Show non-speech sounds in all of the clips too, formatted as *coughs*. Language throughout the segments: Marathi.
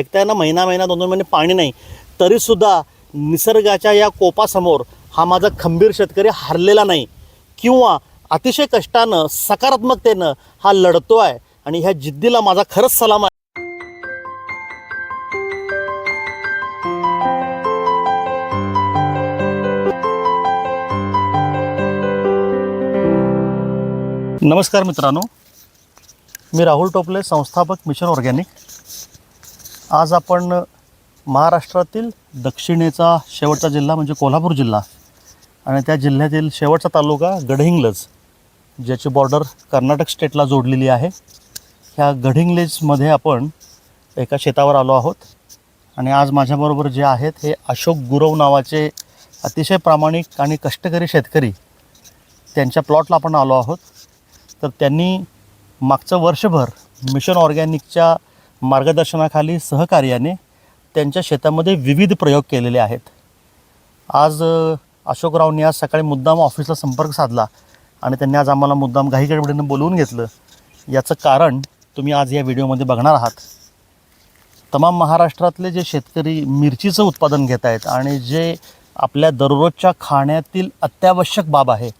ऐकताय महिना महिना दोन दोन महिने पाणी नाही. तरीसुद्धा निसर्गाच्या या कोपासमोर हा माझा खंबीर शेतकरी हारलेला नाही. किंवा अतिशय कष्टानं सकारात्मकतेनं हा लढतो आहे आणि ह्या जिद्दीला माझा खरंच सलाम आहे. नमस्कार मित्रांनो. मी राहुल टोपले संस्थापक मिशन ऑर्गॅनिक. आज आपण महाराष्ट्रातील दक्षिणेचा शेवटचा जिल्हा म्हणजे कोल्हापूर जिल्हा आणि त्या जिल्ह्यातील शेवटचा तालुका गडहिंग्लज ज्याची बॉर्डर कर्नाटक स्टेटला जोडलेली आहे. ह्या गडहिंग्लेजमध्ये आपण एका शेतावर आलो आहोत आणि आज माझ्याबरोबर जे आहेत हे अशोक गुरव नावाचे अतिशय प्रामाणिक आणि कष्टकरी शेतकरी त्यांच्या प्लॉटला आपण आलो आहोत. तर त्यांनी मागचं वर्षभर मिशन ऑर्गॅनिकच्या मार्गदर्शनाखाली सहकार्याने त्यांच्या शेतामध्ये विविध प्रयोग केलेले आहेत. आज अशोकरावनी आज सकाळी मुद्दाम ऑफिसला संपर्क साधला आणि त्यांनी आज आम्हाला मुद्दाम घाईगडबडीनं बोलवून घेतलं. याचं कारण तुम्ही आज या व्हिडिओमध्ये बघणार आहात. तमाम महाराष्ट्रातले जे शेतकरी मिरचीचं उत्पादन घेत आहेत आणि जे आपल्या दररोजच्या खाण्यातील अत्यावश्यक बाब आहे.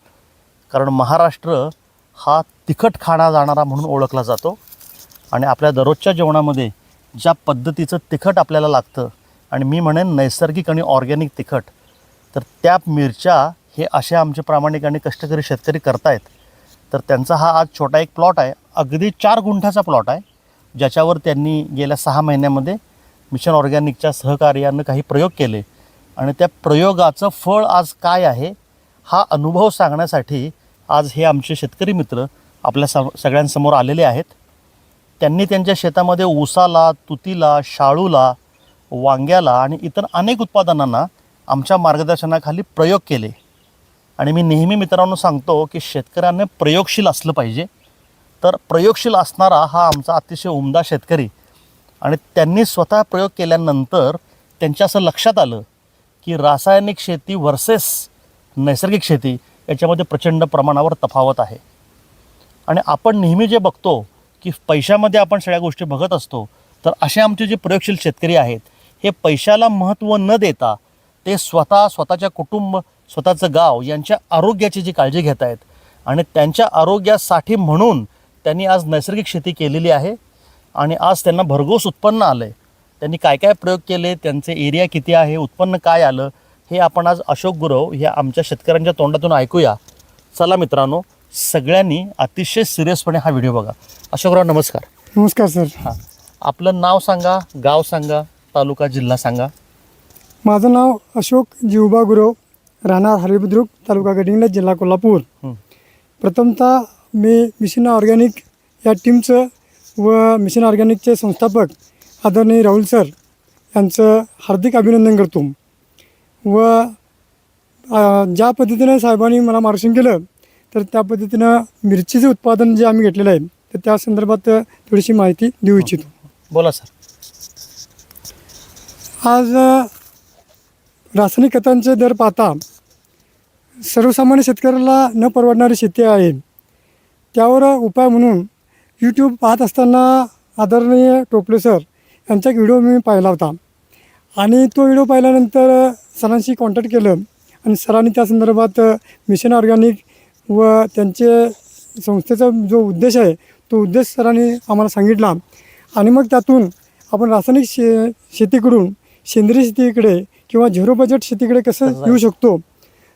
कारण महाराष्ट्र हा तिखट खाणा जाणारा म्हणून ओळखला जातो. आणि आपल्या दररोजच्या जेवणामध्ये ज्या पद्धतीचं तिखट आपल्याला लागतं आणि मी म्हणेन नैसर्गिक आणि ऑर्गॅनिक तिखट तर त्या मिरच्या हे असे आमचे प्रामाणिक आणि कष्टकरी शेतकरी करतायत. तर त्यांचा हा आज छोटा एक प्लॉट आहे अगदी चार गुंठाचा प्लॉट आहे ज्याच्यावर त्यांनी गेल्या सहा महिन्यामध्ये मिशन ऑर्गॅनिकच्या सहकार्यानं काही प्रयोग केले. आणि त्या प्रयोगाचं फळ आज काय आहे हा अनुभव सांगण्यासाठी आज हे आमचे शेतकरी मित्र आपल्या सम सगळ्यांसमोर आलेले आहेत. त्यांनी त्यांच्या शेतामध्ये ऊसाला तुतीला शाळूला वांग्याला आणि इतर अनेक उत्पादनांना आमच्या मार्गदर्शनाखाली प्रयोग केले. आणि मी नेहमी मित्रांनो सांगतो की शेतकऱ्याने प्रयोगशील असलं पाहिजे. तर प्रयोगशील असणारा हा आमचा अतिशय उमदा शेतकरी. आणि त्यांनी स्वतः प्रयोग केल्यानंतर त्यांच्या असं लक्षात आलं की रासायनिक शेती वर्सेस नैसर्गिक शेती याच्यामध्ये प्रचंड प्रमाणावर तफावत आहे. आणि आपण नेहमी जे बघतो की पैशामध्ये आपण सगळ्या गोष्टी बघत असतो तर असे आमचे जे प्रयोगशील शेतकरी आहेत हे पैशाला महत्त्व न देता ते स्वतः स्वतःच्या कुटुंब स्वतःचं गाव यांच्या आरोग्याची जी काळजी घेत आहेत आणि त्यांच्या आरोग्यासाठी म्हणून त्यांनी आज नैसर्गिक शेती केलेली आहे आणि आज त्यांना भरघोस उत्पन्न आलं आहे त्यांनी काय काय प्रयोग केले त्यांचे एरिया किती आहे उत्पन्न काय आलं हे आपण आज अशोक गुरव ह्या आमच्या शेतकऱ्यांच्या तोंडातून ऐकूया. चला मित्रांनो सगळ्यांनी अतिशय सिरियसपणे हा व्हिडिओ बघा. अशोकराव नमस्कार. नमस्कार सर. हां. आपलं नाव सांगा गाव सांगा तालुका जिल्हा सांगा. माझं नाव अशोक जिवबा गुरव राहणार हरिबुद्रुक तालुका गडिंग्लज जिल्हा कोल्हापूर. प्रथमतः मी मिशन ऑर्गॅनिक या टीमचं व मिशन ऑर्गॅनिकचे संस्थापक आदरणीय राहुल सर यांचं हार्दिक अभिनंदन करतो. व ज्या पद्धतीनं साहेबांनी मला मार्गदर्शन केलं तर त्या पद्धतीनं मिरचीचं उत्पादन जे आम्ही घेतलेलं आहे तर त्या संदर्भात थोडीशी माहिती देऊ इच्छितो. बोला सर. आज रासायनिक खतांचे दर पाहता सर्वसामान्य शेतकऱ्याला न परवडणारी शेती आहे. त्यावर उपाय म्हणून यूट्यूब पाहत असताना आदरणीय टोपले सर यांचा एक व्हिडिओ मी पाहिला होता. आणि तो व्हिडिओ पाहिल्यानंतर सरांशी कॉन्टॅक्ट केलं आणि सरांनी त्या संदर्भात मिशन ऑर्गॅनिक व त्यांचे संस्थेचा जो उद्देश आहे तो उद्देश सरांनी आम्हाला सांगितला. आणि मग त्यातून आपण रासायनिक शे शेतीकडून सेंद्रिय शेतीकडे किंवा झिरो बजेट शेतीकडे कसं येऊ शकतो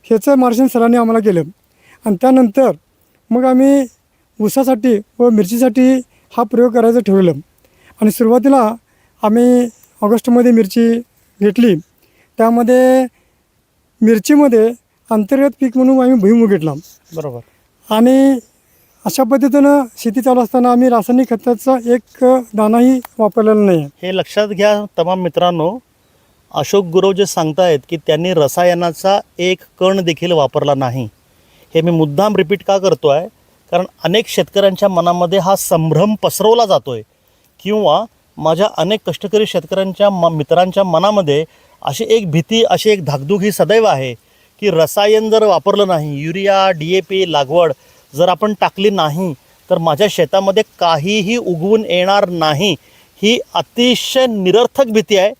ह्याचं मार्गदर्शन सरांनी आम्हाला केलं. आणि त्यानंतर मग आम्ही ऊसासाठी व मिरचीसाठी हा प्रयोग करायचं ठरवलं. आणि सुरुवातीला आम्ही ऑगस्टमध्ये मिरची घेतली. त्यामध्ये मिरचीमध्ये अंतर्गत पीक म्हणून आम्ही भुईमुग घेतला. बरोबर. आणि अशा पद्धतीनं शेती चालू असताना आम्ही रासायनिक खताचा एक दाणाही वापरलेला नाही. हे लक्षात घ्या तमाम मित्रांनो. अशोक गुरव जे सांगतायत की त्यांनी रसायनाचा एक कण देखील वापरला नाही. हे मी मुद्दाम रिपीट का करतो आहे कारण अनेक शेतकऱ्यांच्या मनामध्ये हा संभ्रम पसरवला जातो आहे किंवा माझ्या अनेक कष्टकरी शेतकऱ्यांच्या म मित्रांच्या मनामध्ये अशी एक भीती अशी एक धाकधूक ही सदैव आहे. की रसायन जर वापरलं नाही युरिया डी ए पी लागवड जर आपण टाकली नाही तर माझ्या शेतामध्ये काहीही उगवून येणार नाही ही अतिशय निरर्थक भीती आहे.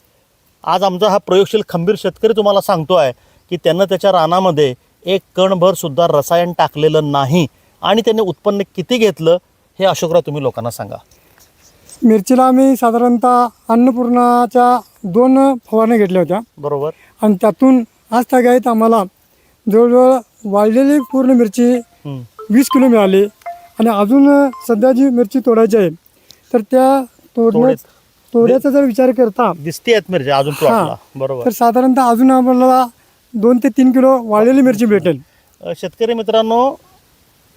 आज आमचा हा प्रयोगशील खंबीर शेतकरी तुम्हाला सांगतो आहे की त्यानं त्याच्या रानामध्ये एक कणभर सुद्धा रसायन टाकलेलं नाही आणि त्याने उत्पन्न किती घेतलं हे अशोकराव तुम्ही लोकांना सांगा. मिरचीला आम्ही साधारणतः अन्नपूर्णाच्या दोन फवारण्या घेतल्या होत्या. बरोबर. आणि त्यातून आज तागायत आम्हाला जवळजवळ वाळलेली पूर्ण मिरची. वीस किलो मिळाली. आणि अजून सध्या जी मिरची तोडायची आहे तर त्या तोडण्या. तोड्याचा जर विचार करता दिसते अजून बरोबर. तर साधारणतः अजून आम्हाला दोन ते तीन किलो वाळलेली मिरची भेटेल. शेतकरी मित्रांनो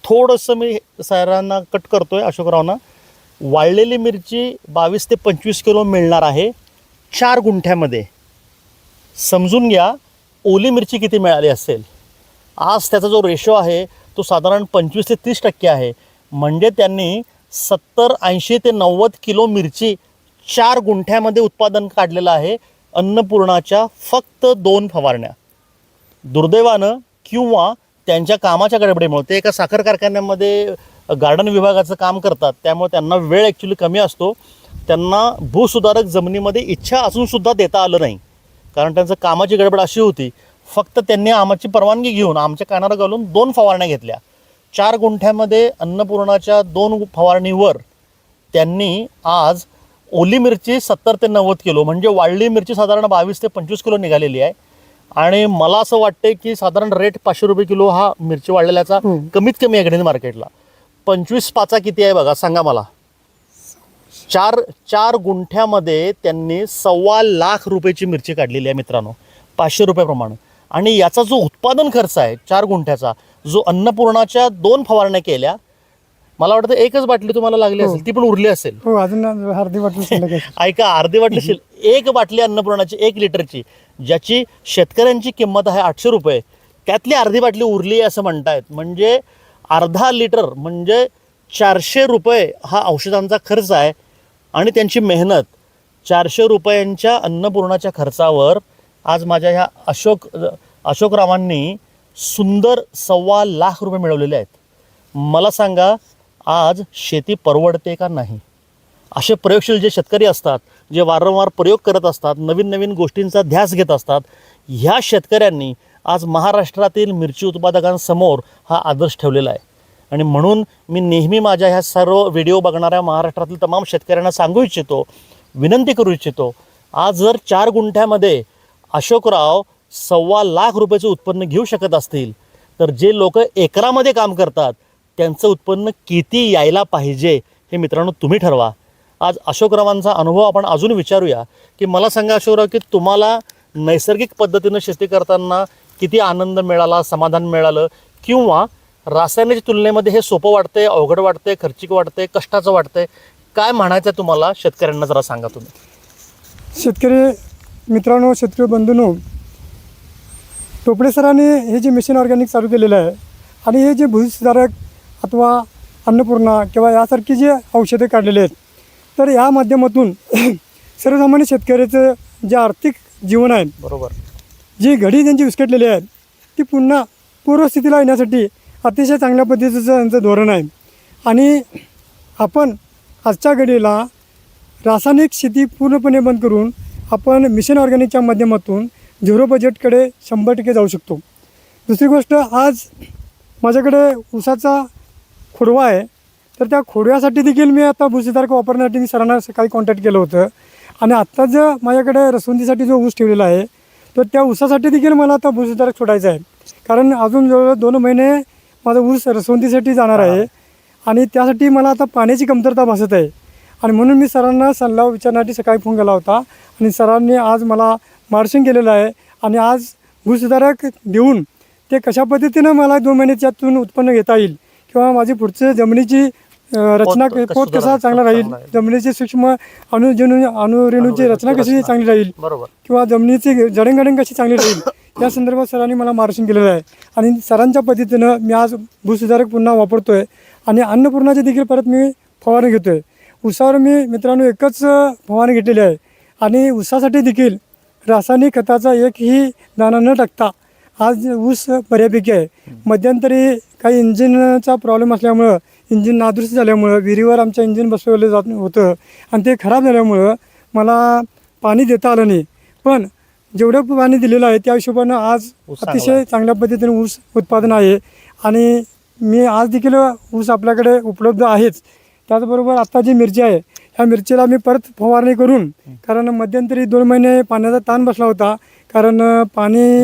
थोडंसं मी सरांना कट करतोय अशोकरावना. वाळलेली मिरची बावीस ते पंचवीस किलो मिळणार आहे. चार गुंठ्यामध्ये. समजून घ्या ओली मिरची किती मिळाली असेल? आज त्याचा जो रेशो आहे तो साधारण पंचवीस ते तीस टक्के आहे. म्हणजे त्यांनी सत्तर ऐंशी ते नव्वद किलो मिरची चार गुंठ्यामध्ये उत्पादन काढलेलं आहे अन्नपूर्णाच्या फक्त दोन फवारण्या. दुर्दैवानं किंवा त्यांच्या कामाच्या गडबडीमुळे ते एका साखर कारखान्यामध्ये गार्डन विभागाचं काम करतात त्यामुळे त्यांना वेळ ॲक्च्युली कमी असतो. त्यांना भूसुधारक जमिनीमध्ये इच्छा असूनसुद्धा देता आलं नाही. कारण त्यांचं कामाची गडबड अशी होती फक्त त्यांनी आमाची परवानगी घेऊन आमच्या कानावर घालून दोन फवारण्या घेतल्या. चार गुंठ्यामध्ये अन्नपूर्णाच्या दोन फवारणीवर त्यांनी आज ओली मिरची सत्तर ते नव्वद किलो म्हणजे वाळली मिरची साधारण बावीस ते पंचवीस किलो निघालेली आहे. आणि मला असं वाटतंय की साधारण रेट पाचशे रुपये किलो हा मिरची वाढलेल्याचा. कमीत कमी आहे मार्केटला पंचवीस पाचा किती आहे बघा सांगा मला. चार चार गुंठ्यामध्ये त्यांनी सव्वा लाख रुपयाची मिरची काढलेली आहे मित्रांनो. पाचशे रुपयाप्रमाणे आणि याचा जो उत्पादन खर्च आहे चार गुंठ्याचा जो अन्नपूर्णाच्या दोन फवारण्या केल्या मला वाटतं एकच बाटली तुम्हाला लागली हो. असेल ती पण उरली असेल. हो अजून अर्धी आहे. *laughs* ऐका अर्धी बाटली शिल एक बाटली अन्नपूर्णाची एक लिटरची ज्याची शेतकऱ्यांची किंमत आहे आठशे रुपये. त्यातली अर्धी बाटली उरली आहे असं म्हणतायत. म्हणजे अर्धा लिटर म्हणजे चारशे रुपये हा औषधांचा खर्च आहे. आणि त्यांची मेहनत चारशे रुपयांच्या अन्नपूर्णाच्या खर्चावर आज माझ्या ह्या अशोक अशोकरावांनी सुंदर सव्वा लाख रुपये मिळवलेले आहेत. मला सांगा आज शेती परवडते का नाही? असे प्रयोगशील जे शेतकरी असतात जे वारंवार प्रयोग करत असतात नवीन नवीन गोष्टींचा ध्यास घेत असतात ह्या शेतकऱ्यांनी आज महाराष्ट्रातील मिरची उत्पादकांसमोर हा आदर्श ठेवलेला आहे. आणि म्हणून मी नेहमी माझ्या ह्या सर्व व्हिडिओ बघणाऱ्या महाराष्ट्रातील तमाम शेतकऱ्यांना सांगू इच्छितो विनंती करू इच्छितो आज जर चार गुंठ्यामध्ये अशोकराव सव्वा लाख रुपयाचं उत्पन्न घेऊ शकत असतील तर जे लोक एकरामध्ये काम करतात त्यांचं उत्पन्न किती यायला पाहिजे हे मित्रांनो तुम्ही ठरवा. आज अशोकरावांचा अनुभव आपण अजून विचारूया की मला सांगा अशोकराव की तुम्हाला नैसर्गिक पद्धतीनं शेती करताना किती आनंद मिळाला समाधान मिळालं किंवा रासायनिक तुलनेमध्ये हे सोपं वाटतंय अवघड वाटतंय खर्चिक वाटतंय कष्टाचं वाटतंय? काय म्हणायचं आहे तुम्हाला? शेतकऱ्यांना जरा सांगा तुम्ही. शेतकरी मित्रांनो शेतकरी बंधूंनो टोपडे सरांनी हे जे मिशन ऑर्गॅनिक चालू केलेलं आहे आणि हे जे भूसुधारक अथवा अन्नपूर्णा किंवा यासारखी जे औषधे काढलेले आहेत तर या माध्यमातून *clears throat* सर्वसामान्य शेतकऱ्याचं जे आर्थिक जीवन आहे बरोबर. जी घडी त्यांची विस्कटलेली आहे ती पुन्हा पूर्वस्थितीला येण्यासाठी अतिशय चांगल्या पद्धतीचं त्यांचं धोरण आहे. आणि आपण आजच्या घडीला रासायनिक शेती पूर्णपणे बंद करून आपण मिशन ऑर्गॅनिकच्या माध्यमातून झिरो बजेटकडे शंभर टक्के जाऊ शकतो. दुसरी गोष्ट आज माझ्याकडे ऊसाचा खोडवा आहे. तर त्या खोडव्यासाठी देखील मी आता भुसीधारक वापरण्यासाठी मी सरांना सकाळी कॉन्टॅक्ट केलं होतं. आणि आत्ता जो माझ्याकडे रसवंतीसाठी जो ऊस ठेवलेला आहे तर त्या ऊसासाठी देखील मला आता भुसीधारक सोडायचा आहे. कारण अजून जवळजवळ दोन महिने माझा ऊस रसवंतीसाठी जाणार आहे. आणि त्यासाठी मला आता पाण्याची कमतरता भासत आहे. आणि म्हणून मी सरांना सल्ला विचारण्यासाठी सकाळी फोन केला होता. आणि सरांनी आज मला मार्गदर्शन केलेलं आहे. आणि आज भूसुधारक देऊन ते कशा पद्धतीनं मला दोन महिन्याच्यातून उत्पन्न घेता येईल? किंवा माझी पुढचं जमिनीची रचना पोत कसं चांगला राहील. जमिनीची सूक्ष्म अणुजनु अणुरेणूची रचना कशी चांगली राहील? किंवा जमिनीची जडणघडण कशी चांगली राहील? *coughs* *coughs* या संदर्भात सरांनी मला मार्गदर्शन केलेलं आहे. आणि सरांच्या पद्धतीनं मी आज भूसुधारक पुन्हा वापरतो आहे आणि अन्नपूर्णाची देखील परत मी फवारणी घेतो आहे उसावर मी मित्रांनो एकच फवारणी घेतलेली आहे. आणि ऊसासाठी देखील रासायनिक खताचा एकही दाणा न टाकता आज ऊस बऱ्यापैकी आहे. मध्यंतरी काही इंजिनचा प्रॉब्लेम असल्यामुळं इंजिन नादुरुस्त झाल्यामुळं विहिरीवर आमच्या इंजिन बसवलं जात होतं. आणि ते खराब झाल्यामुळं मला पाणी देता आलं नाही. पण जेवढं पाणी दिलेलं आहे त्या हिशोबानं आज अतिशय. चांगल्या पद्धतीने ऊस उत्पादन आहे. आणि मी आज देखील ऊस आपल्याकडे उपलब्ध आहेच. त्याचबरोबर आत्ता जी मिरची आहे ह्या मिरचीला मी परत फवारणी करून कारण मध्यंतरी दोन महिने पाण्याचा ताण बसला होता कारण पाणी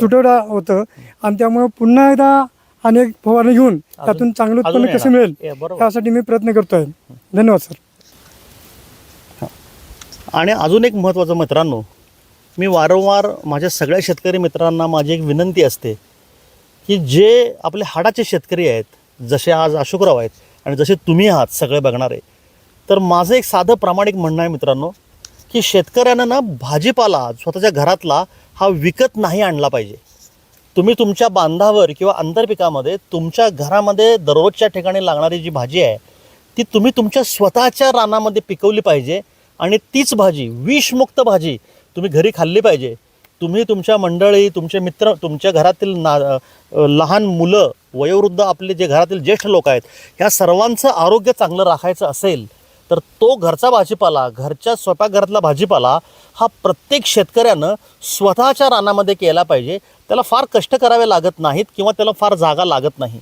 तुटवडा होतं. आणि त्यामुळे पुन्हा एकदा अनेक फवारणी घेऊन त्यातून चांगलं उत्पन्न कसं. मिळेल. त्यासाठी मी प्रयत्न करतोय. धन्यवाद सर. आणि अजून एक महत्त्वाचं मित्रांनो मी वारंवार माझ्या सगळ्या शेतकरी मित्रांना माझी एक विनंती असते की जे आपले हाडाचे शेतकरी आहेत जसे आज अशोकराव आहेत आणि जसे तुम्ही आहात सगळे बघणारे तर माझं एक साधं प्रामाणिक म्हणणं आहे मित्रांनो की शेतकऱ्यानं ना भाजीपाला स्वतःच्या घरातला हा विकत नाही आणला पाहिजे. तुम्ही तुमच्या बांधावर किंवा आंतरपिकामध्ये तुमच्या घरामध्ये दररोजच्या ठिकाणी लागणारी जी भाजी आहे ती तुम्ही तुमच्या स्वतःच्या रानामध्ये पिकवली पाहिजे आणि तीच भाजी विषमुक्त भाजी तुम्ही घरी खाल्ली पाहिजे. तुम्ही तुमच्या मंडळी तुमचे मित्र तुमच्या घरातील ना लहान मुलं वयोवृद्ध आपले जे घरातील ज्येष्ठ लोक आहेत ह्या सर्वांचं आरोग्य चांगलं राखायचं असेल तर तो घरचा भाजीपाला घरच्या स्वयंपाकघरातला भाजीपाला हा प्रत्येक शेतकऱ्यानं स्वतःच्या रानामध्ये केला पाहिजे. त्याला फार कष्ट करावे लागत नाहीत किंवा त्याला फार जागा लागत नाही.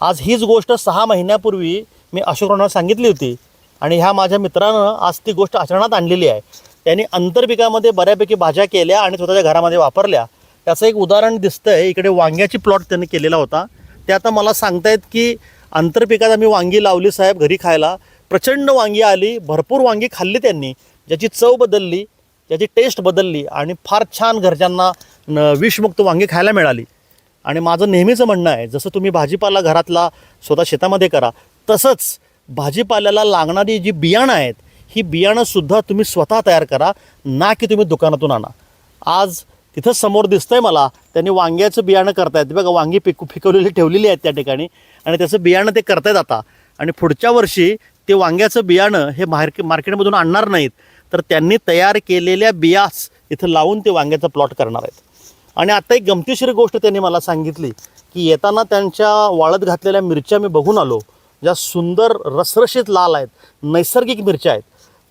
आज हीच गोष्ट सहा महिन्यापूर्वी मी अशोकरावांना सांगितली होती. आणि ह्या माझ्या मित्रानं आज ती गोष्ट आचरणात आणलेली आहे. त्यांनी आंतरपिकामध्ये बऱ्यापैकी भाज्या केल्या आणि स्वतःच्या घरामध्ये वापरल्या. त्याचं एक उदाहरण दिसतंय. इकडे वांग्याची प्लॉट त्यांनी केलेला होता. ते आता मला सांगतायत की आंतरपिकात आम्ही वांगी लावली साहेब घरी खायला. प्रचंड वांगी आली भरपूर वांगी खाल्ली त्यांनी. ज्याची चव बदलली ज्याची टेस्ट बदलली आणि फार छान घरच्यांना न- विषमुक्त वांगी खायला मिळाली. आणि माझं नेहमीचं म्हणणं आहे जसं तुम्ही भाजीपाला घरातला स्वतः शेतामध्ये करा तसंच भाजीपाल्याला लागणारी जी बियाणं आहेत ही बियाणंसुद्धा तुम्ही स्वतः तयार करा ना की तुम्ही दुकानातून आणा. आज तिथं समोर दिसतंय मला त्यांनी वांग्याचं बियाणं करतायत. बघा वांगी पिकू पिकवलेली ठेवलेली आहेत त्या ठिकाणी. आणि त्याचं बियाणं ते करतायत आता. आणि पुढच्या वर्षी ते वांग्याचं बियाणं हे मार्के मार्केटमधून आणणार नाहीत. तर त्यांनी तयार केलेल्या बियास इथं लावून ते वांग्याचा प्लॉट करणार आहेत. आणि आता एक गमतीशीर गोष्ट त्यांनी मला सांगितली की येताना त्यांच्या वाळत घातलेल्या मिरच्या मी बघून आलो ज्या सुंदर रसरशीत लाल आहेत नैसर्गिक मिरच्या आहेत.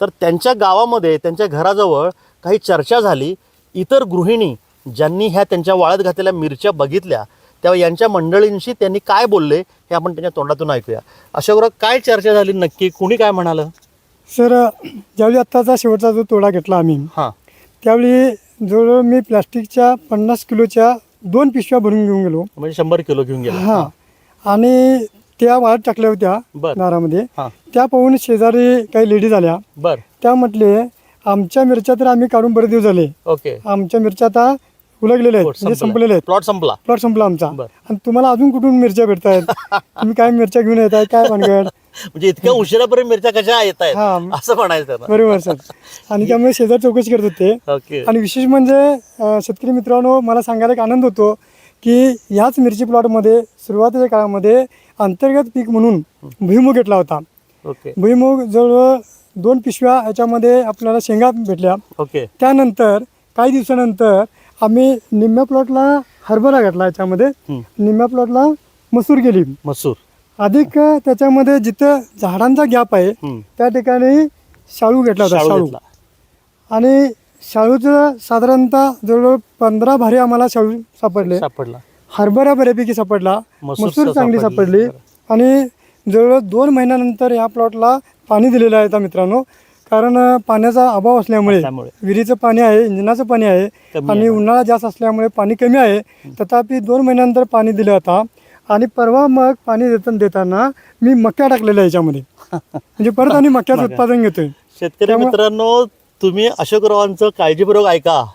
तर त्यांच्या गावामध्ये त्यांच्या घराजवळ काही चर्चा झाली. इतर गृहिणी ज्यांनी ह्या त्यांच्या वाळत घातलेल्या मिरच्या बघितल्या तेव्हा यांच्या मंडळींशी त्यांनी काय बोलले हे आपण त्यांच्या तोंडातून ऐकूया. अशा बरोबर काय चर्चा झाली नक्की? कुणी काय म्हणालं? सर ज्यावेळी आत्ताचा शेवटचा जो तोडा घेतला आम्ही हां. त्यावेळी जवळजवळ मी प्लास्टिकच्या पन्नास किलोच्या दोन पिशव्या भरून घेऊन गेलो. म्हणजे शंभर किलो घेऊन गेला. हां. आणि त्या वाळत टाकल्या होत्या बरं. हां. त्या पाहून शेजारी काही लेडीज आल्या. बर. त्या म्हटले आमच्या मिरच्या तर आम्ही काढून बरेच दिवस झाले. ओके. आमच्या मिरच्या आता उलगलेल्या आहेत म्हणजे संपलेल्या आहेत. प्लॉट संपला. प्लॉट संपला आमचा. बरं. आणि तुम्हाला अजून कुठून मिरच्या भेटतायत? *laughs* तुम्ही काय मिरच्या घेऊन येत आहे काय भानगड? म्हणजे इतक्या उशिरापर्यंत मिरच्या कशा येत आहेत हा. असं म्हणायचं बरोबर सर. आणि त्यामुळे शेजार चौकशी करत होते. ओके. आणि विशेष म्हणजे अं, शेतकरी मित्रांनो मला सांगायला एक आनंद होतो. की ह्याच मिरची प्लॉटमध्ये सुरुवातीच्या काळामध्ये अंतर्गत पीक म्हणून भुईमुग घेतला होता. ओके. भुईमुग जवळ दोन पिशव्या याच्यामध्ये आपल्याला शेंगा भेटल्या. ओके. त्यानंतर काही दिवसानंतर आम्ही निम्म्या प्लॉटला हरभरा घातला याच्यामध्ये. निम्म्या प्लॉटला मसूर केली. मसूर. अधिक त्याच्यामध्ये जिथं झाडांचा गॅप आहे. त्या ठिकाणी शाळू घेतला होता शाळू. आणि शाळूचं साधारणतः जवळजवळ पंधरा भारी आम्हाला शाळू सापडले. सापडला. हरभरा बऱ्यापैकी सापडला. मसूर चांगली सापडली. आणि जवळजवळ दोन महिन्यानंतर या प्लॉटला पाणी दिलेलं आहे आता मित्रांनो. कारण पाण्याचा अभाव असल्यामुळे विहिरीचं पाणी आहे इंजिनाचं पाणी आहे आणि. उन्हाळा जास्त असल्यामुळे पाणी कमी आहे. तथापि दोन महिन्यानंतर पाणी दिलं आता. आणि परवा मग पाणी देताना देताना मी मक्या टाकलेल्या याच्यामध्ये. *laughs* म्हणजे परत आणि मक्याचं मका. उत्पादन घेतोय. शेतकरी मित्रांनो तुम्ही अशोकरावांचं काळजीपूर्वक ऐका.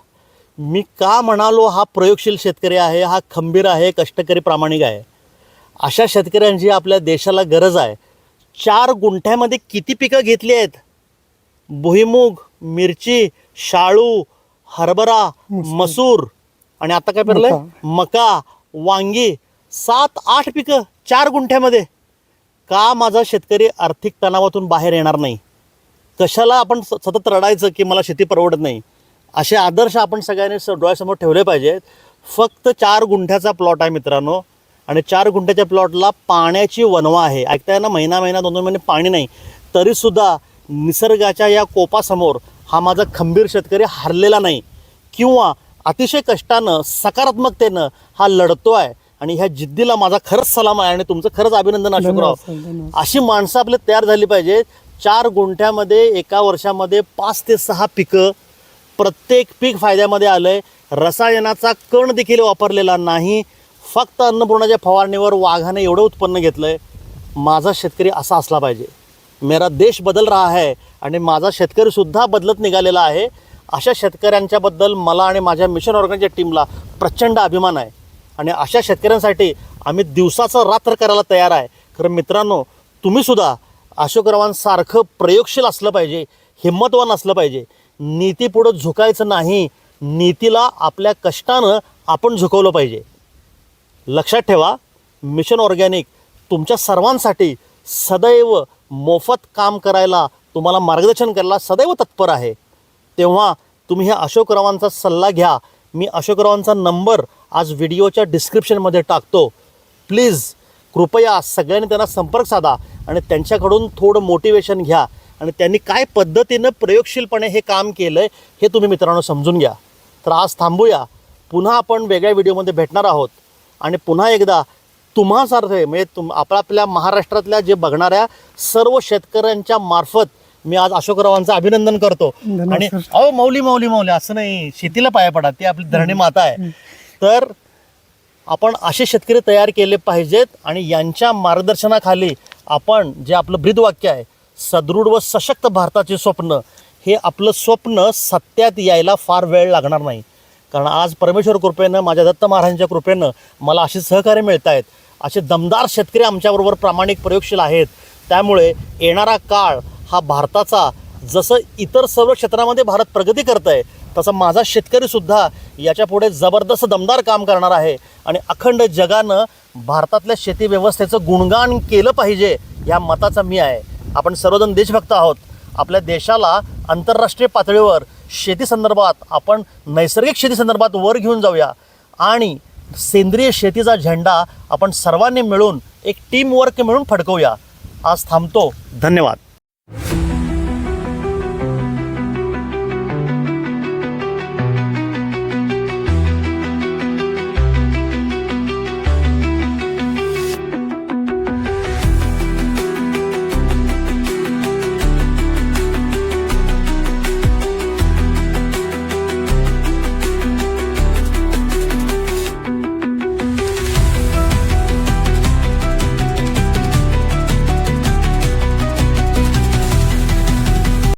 मी का म्हणालो हा प्रयोगशील शेतकरी आहे हा खंबीर आहे कष्टकरी प्रामाणिक आहे. अशा शेतकऱ्यांची आपल्या देशाला गरज आहे. चार गुंठ्यामध्ये किती पिकं घेतली आहेत? भुईमुग मिरची शाळू हरभरा मसूर. आणि आता काय पेरलंय? मका वांगी. सात आठ पिकं चार गुंठ्यामध्ये. का माझा शेतकरी आर्थिक तणावातून बाहेर येणार नाही? कशाला आपण स- सतत रडायचं की मला शेती परवडत नाही? असे आदर्श आपण सगळ्यांनी स- डोळ्यासमोर ठेवले पाहिजेत. फक्त चार गुंठ्याचा प्लॉट आहे मित्रांनो. आणि चार गुंठ्याच्या प्लॉटला पाण्याची वनवा आहे. ऐकताय ना महिना महिना दोन दोन महिने पाणी नाही. तरीसुद्धा निसर्गाच्या या कोपासमोर हा माझा खंबीर शेतकरी हारलेला नाही. किंवा अतिशय कष्टानं सकारात्मकतेनं हा लढतो आहे आणि ह्या जिद्दीला माझा खरंच सलाम आहे आणि तुमचं खरंच अभिनंदन अशोकराव. अशी माणसं आपले तयार झाली पाहिजे चार गुंठ्यामध्ये एका वर्षामध्ये पाच ते सहा पिकं प्रत्येक पीक फायद्यामध्ये आलं आहे रसायनाचा कण देखील वापरलेला नाही. फक्त अन्नपूर्णाच्या फवारणीवर वाघाने एवढं उत्पन्न घेतलं आहे माझा शेतकरी असा असला पाहिजे. मेरा देश बदल रहा है आणि माझा शेतकरीसुद्धा बदलत निघालेला आहे. अशा शेतकऱ्यांच्याबद्दल मला आणि माझ्या मिशन ऑर्गनच्या टीमला प्रचंड अभिमान आहे. आणि अशा शेतकऱ्यांसाठी आम्ही दिवसाचं रात्र करायला तयार आहे. खरं मित्रांनो तुम्हीसुद्धा अशोकरावांसारखं प्रयोगशील असलं पाहिजे हिंमतवान असलं पाहिजे. नीतीपुढं झुकायचं नाही नीतीला आपल्या कष्टानं आपण झुकवलं पाहिजे. लक्षात ठेवा मिशन ऑर्गॅनिक तुमच्या सर्वांसाठी सदैव मोफत काम करायला तुम्हाला मार्गदर्शन करायला सदैव तत्पर आहे. तेव्हा तुम्ही ह्या अशोकरावांचा सल्ला घ्या. मी अशोकरावांचा नंबर आज व्हिडिओच्या डिस्क्रिप्शनमध्ये टाकतो. प्लीज कृपया सगळ्यांनी त्यांना संपर्क साधा आणि त्यांच्याकडून थोडं मोटिवेशन घ्या. आणि त्यांनी काय पद्धतीनं प्रयोगशीलपणे हे काम केलं आहे हे तुम्ही मित्रांनो समजून घ्या. तर आज थांबूया. पुन्हा आपण वेगळ्या व्हिडिओमध्ये भेटणार आहोत. आणि पुन्हा एकदा तुम्हासारखे म्हणजे तुम आपल्या आपल्या महाराष्ट्रातल्या जे बघणाऱ्या सर्व शेतकऱ्यांच्या मार्फत मी आज अशोकरावांचं अभिनंदन करतो. आणि. अहो मौली मौली मौली असं नाही. शेतीला पाया पडा. ती आपली धरणी माता आहे. तर आपण असे शेतकरी तयार केले पाहिजेत आणि यांच्या मार्गदर्शनाखाली आपण जे आपलं ब्रीदवाक्य आहे सदृढ व सशक्त भारताचे स्वप्न हे आपलं स्वप्न सत्यात यायला फार वेळ लागणार नाही. कारण आज परमेश्वर कृपेनं माझ्या दत्त महाराजांच्या कृपेनं मला असे सहकार्य मिळत आहेत असे दमदार शेतकरी आमच्याबरोबर प्रामाणिक प्रयोगशील आहेत. त्यामुळे येणारा काळ हा भारताचा जसं इतर सर्व क्षेत्रामध्ये भारत प्रगती करत आहे तसं माझा शेतकरीसुद्धा याच्यापुढे जबरदस्त दमदार काम करणार आहे. आणि अखंड जगानं भारतातल्या शेती व्यवस्थेचं गुणगान केलं पाहिजे या मताचा मी आहे. आपण सर्वजण देशभक्त आहोत. आपल्या देशाला आंतरराष्ट्रीय पातळीवर शेती संदर्भात आपण नैसर्गिक शेती संदर्भात वर घेऊन जाऊया. आणि सेंद्रिय शेतीचा झेंडा आपण सर्वांनी मिळून एक टीमवर्क मिळून फडकवूया. आज थांबतो. धन्यवाद.